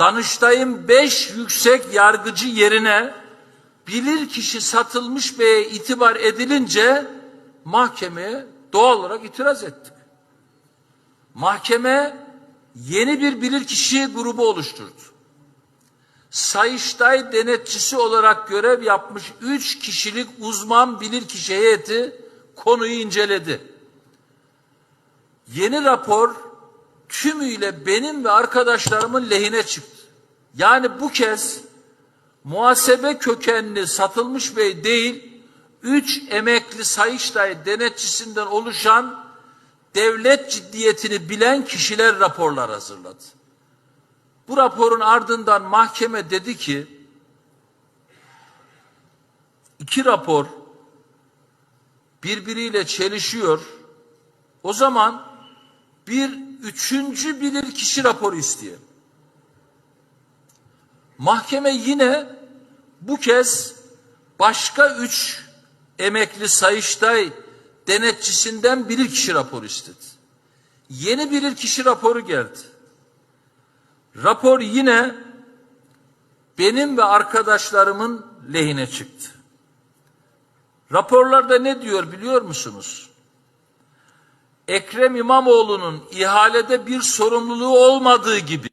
Danıştay'ın beş yüksek yargıcı yerine bilir kişi satılmış beye itibar edilince mahkemeye doğal olarak itiraz ettik. Mahkeme yeni bir bilirkişi grubu oluşturdu. Sayıştay denetçisi olarak görev yapmış üç kişilik uzman bilirkişi heyeti konuyu inceledi. Yeni rapor tümüyle benim ve arkadaşlarımın lehine çıktı. Yani bu kez muhasebe kökenli satılmış bey değil, üç emekli Sayıştay denetçisinden oluşan devlet ciddiyetini bilen kişiler raporlar hazırladı. Bu raporun ardından mahkeme dedi ki, iki rapor birbiriyle çelişiyor. O zaman bir üçüncü bilir kişi raporu isteyelim. Mahkeme yine bu kez başka üç emekli Sayıştay denetçisinden bilirkişi raporu istedi. Yeni bilirkişi raporu geldi. Rapor yine benim ve arkadaşlarımın lehine çıktı. Raporlarda ne diyor biliyor musunuz? Ekrem İmamoğlu'nun ihalede bir sorumluluğu olmadığı gibi